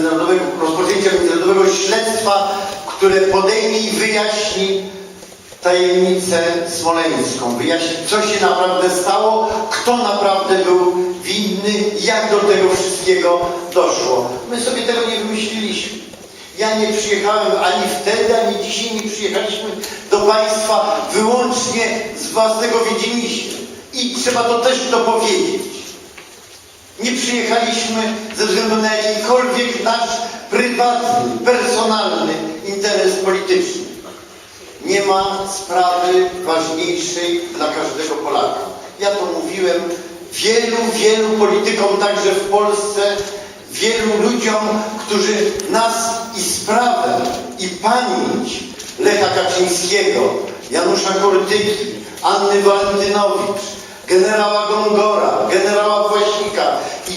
międzynarodowego, rozpoczęcia międzynarodowego śledztwa, które podejmie i wyjaśni tajemnicę smoleńską, wyjaśni co się naprawdę stało, kto naprawdę był winny, jak do tego wszystkiego doszło. My sobie tego nie wymyśliliśmy. Ja nie przyjechałem ani wtedy, ani dzisiaj nie przyjechaliśmy do Państwa wyłącznie z własnego widzimisię. I trzeba to też dopowiedzieć. Nie przyjechaliśmy ze względu na jakikolwiek nasz prywatny, personalny interes polityczny. Nie ma sprawy ważniejszej dla każdego Polaka. Ja to mówiłem wielu, wielu politykom także w Polsce, wielu ludziom, którzy nas i sprawę, i pamięć Lecha Kaczyńskiego, Janusza Kortyki, Anny Walentynowicz, generała Gongora, generała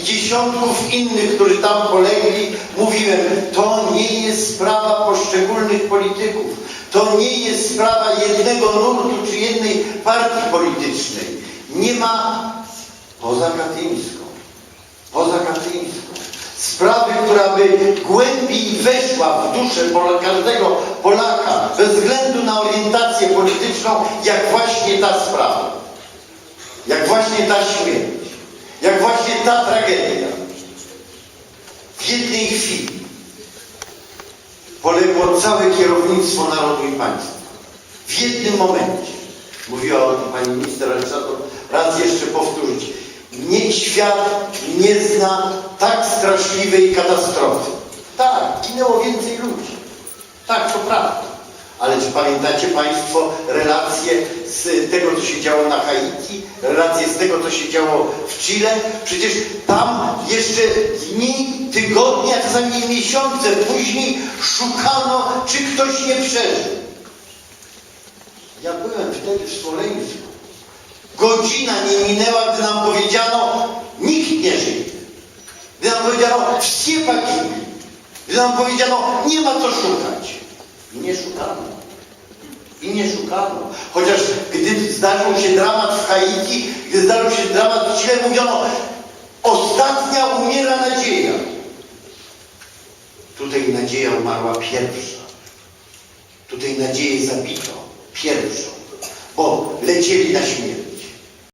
dziesiątków innych, którzy tam polegli, mówiłem, to nie jest sprawa poszczególnych polityków, to nie jest sprawa jednego nurtu czy jednej partii politycznej. Nie ma poza Katyńską, poza Katyńską, sprawy, która by głębiej weszła w duszę każdego Polaka, bez względu na orientację polityczną, jak właśnie ta sprawa. Jak właśnie ta śmierć, jak właśnie ta tragedia. W jednej chwili poległo całe kierownictwo narodu i państwa. W jednym momencie. Mówiła o tym pani minister, ale trzeba to raz jeszcze powtórzyć. Nie, świat nie zna tak straszliwej katastrofy. Tak, ginęło więcej ludzi. Tak, to prawda. Ale czy pamiętacie Państwo relacje z tego, co się działo na Haiti, relacje z tego, co się działo w Chile? Przecież tam jeszcze dni, tygodnie, a czasami miesiące później szukano, czy ktoś nie przeżył. Ja byłem wtedy w Smoleńsku. Godzina nie minęła, gdy nam powiedziano, nikt nie żyje. Gdy nam powiedziano, wsie pogibli. Gdy nam powiedziano, nie ma co szukać. I nie szukano. I nie szukano. Chociaż gdy zdarzył się dramat w Haiti, gdy zdarzył się dramat w Chile, mówiono, ostatnia umiera nadzieja. Tutaj nadzieja umarła pierwsza. Tutaj nadzieję zabito pierwszą, bo lecieli na śmierć.